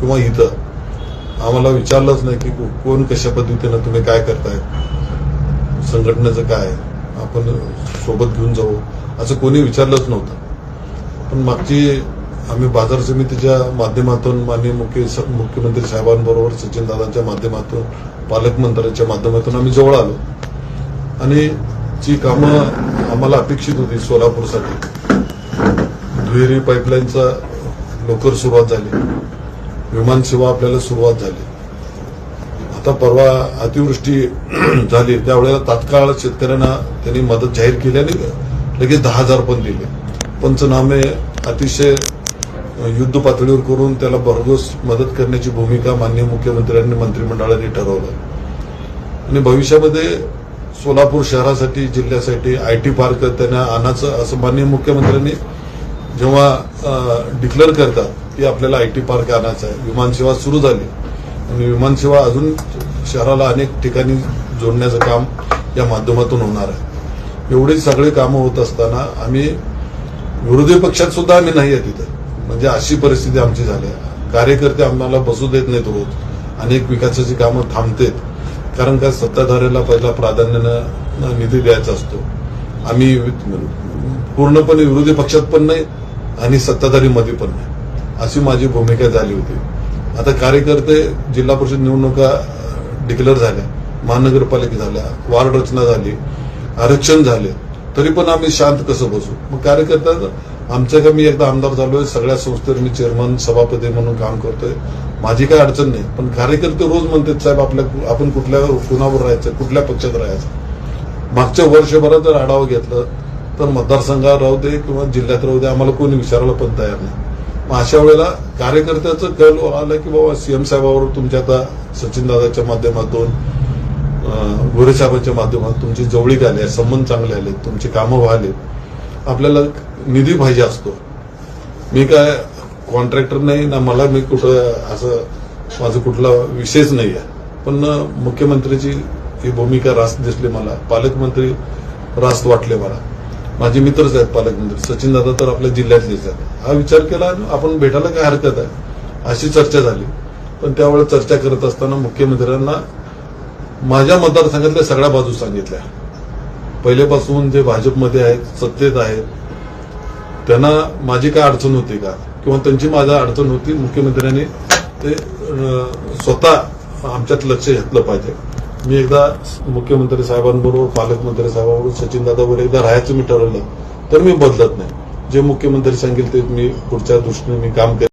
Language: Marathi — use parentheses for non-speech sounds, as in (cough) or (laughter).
किंवा इथं? आम्हाला विचारलंच नाही की को- कोण कशा पद्धतीनं तुम्ही काय करताय? संघटनेचं काय? आपण सोबत घेऊन जाऊ. असं कोणी विचारलंच नव्हतं. पण मागची आम्ही बाजार समितीच्या माध्यमातून माननीय मुख्य मुख्यमंत्री साहेबांबरोबर सचिनदादांच्या माध्यमातून पालकमंत्र्यांच्या माध्यमातून आम्ही जवळ आलो. आणि जी कामं आम्हाला अपेक्षित होती सोलापूरसाठी दुहेरी पाईपलाईनचा लवकर सुरुवात झाली. विमानसेवा आपल्याला सुरुवात झाली. आता परवा अतिवृष्टी (clears throat) झाली. त्यावेळेला तात्काळ शेतकऱ्यांना त्यांनी मदत जाहीर केली आणि लगेच दहा हजार पण दिले. पंचनामे अतिशय युद्ध पातळीवर करून त्याला भरघोस मदत करण्याची भूमिका माननीय मुख्यमंत्र्यांनी मंत्रिमंडळाने ठरवलं. आणि भविष्यामध्ये सोलापूर शहरासाठी जिल्ह्यासाठी आय टी पार्क त्यांना आणायचं असं माननीय मुख्यमंत्र्यांनी जेव्हा डिक्लेअर करतात ती आपल्याला आय टी पार्क आणायचा आहे. विमानसेवा सुरू झाली. आणि विमानसेवा अजून शहराला अनेक ठिकाणी जोडण्याचं काम या माध्यमातून होणार आहे. एवढी सगळी कामं होत असताना आम्ही विरोधी पक्षात सुद्धा आम्ही नाही आहे तिथं. म्हणजे अशी परिस्थिती आमची झाली आहे. कार्यकर्ते आम्हाला बसू देत नाहीत रोज. अनेक विकासाची कामं थांबतेत. कारण का सत्ताधाऱ्याला पहिला प्राधान्यानं निधी द्यायचा असतो. आम्ही पूर्णपणे विरोधी पक्षात पण नाही आणि सत्ताधारी मध्ये पण नाही. अशी माझी भूमिका झाली होती. आता कार्यकर्ते जिल्हा परिषद निवडणुका डिक्लेअर झाल्या. महानगरपालिका झाल्या. वार्ड रचना झाली. आरक्षण झाले. तरी पण आम्ही शांत कसं बसू? मग कार्यकर्ता आमच्या का मी एकदा आमदार झालोय सगळ्या संस्थेवर मी चेअरमन सभापती म्हणून काम करतोय. माझी काय अडचण नाही. पण कार्यकर्ते रोज म्हणतात साहेब आपल्या आपण कुठल्या कुणावर राहायचं? कुठल्या पक्षात राहायचं? मागच्या वर्षभरात जर आढावा घेतलं तर मतदारसंघात राहू दे किंवा जिल्ह्यात राहू दे आम्हाला कोणी विचारायला पण तयार नाही. मग अशा वेळेला कार्यकर्त्याचं कल आलं की बाबा सीएम साहेबावर तुमच्या आता सचिन दादाच्या माध्यमातून गोरे साहेबांच्या माध्यमातून तुमची जवळीक आली आहे संबंध चांगले आले तुमची कामं व्हायले आपल्याला निधी पाहिजे असतो. मी काय कॉन्ट्रॅक्टर नाही ना मला मी कुठं असं माझं कुठला विषयच नाही आहे. पण मुख्यमंत्र्याची ही भूमिका रास्त दिसली मला. पालकमंत्री रास्त वाटले मला. माझे मित्रच आहेत पालकमंत्री सचिन दादा तर आपल्या जिल्ह्यातलेच आहेत. हा विचार केला आणि आपण भेटायला काय हरकत आहे? अशी चर्चा झाली. पण त्यावेळेस चर्चा करत असताना मुख्यमंत्र्यांना माझ्या मतदारसंघातल्या सगळ्या बाजू सांगितल्या. पहिल्यापासून जे भाजपमध्ये आहेत सत्तेत आहेत त्यांना माझी काय अडचण होती का? किंवा त्यांची माझा अडचण होती मुख्यमंत्र्यांनी ते स्वतः आमच्यात लक्ष घेतलं पाहिजे. मी एकदा मुख्यमंत्री साहेबांबरोबर पालकमंत्री साहेबांबरोबर सचिन दादाबरोबर एकदा राहायचं मी ठरवलं. तर मी बदलत नाही. जे मुख्यमंत्री सांगेल ते मी पुढच्या दृष्टीने मी काम करेन.